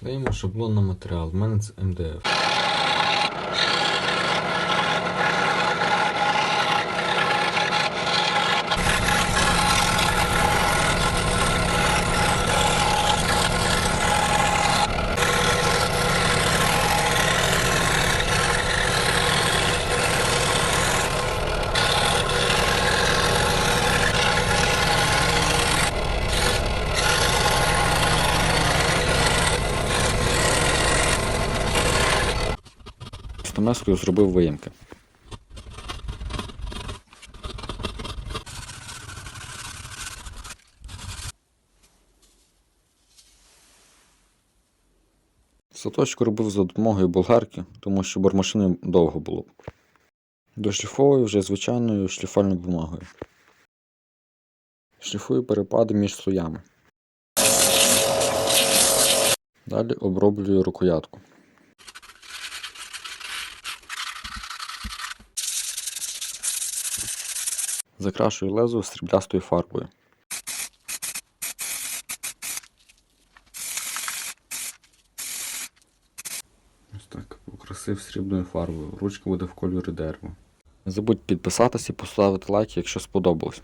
Клеїмо шаблон на матеріал. В мене це МДФ. Стамескою зробив виїмки. Саточку робив за допомогою болгарки, тому що бормашини довго було. Дошліфовую вже звичайною шліфальною бумагою. Шліфую перепади між слоями. Далі оброблюю рукоятку. Закрашую лезо сріблястою фарбою. Ось так, покрасив срібною фарбою. Ручка буде в кольорі дерева. Не забудь підписатися і поставити лайк, якщо сподобалось.